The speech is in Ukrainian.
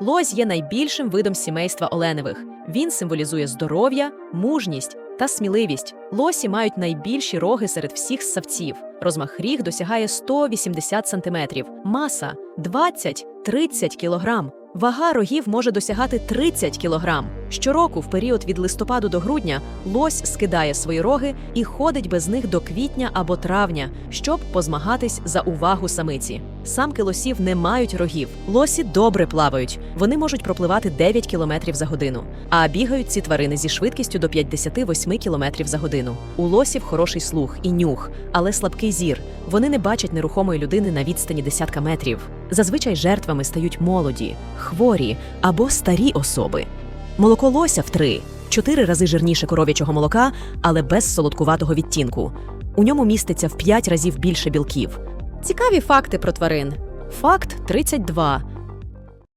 Лось є найбільшим видом сімейства оленевих. Він символізує здоров'я, мужність та сміливість. Лосі мають найбільші роги серед всіх ссавців. Розмах ріг досягає 180 см, маса 20-30 кг. Вага рогів може досягати 30 кг. Щороку, в період від листопаду до грудня, лось скидає свої роги і ходить без них до квітня або травня, щоб позмагатись за увагу самиці. Самки лосів не мають рогів. Лосі добре плавають. Вони можуть пропливати 9 км за годину. А бігають ці тварини зі швидкістю до 58 км за годину. У лосів хороший слух і нюх, але слабкий зір. Вони не бачать нерухомої людини на відстані десятка метрів. Зазвичай жертвами стають молоді, хворі або старі особи. Молоко лося в три чотири рази жирніше коров'ячого молока, але без солодкуватого відтінку. У ньому міститься в п'ять разів більше білків. Цікаві факти про тварин. Факт 32.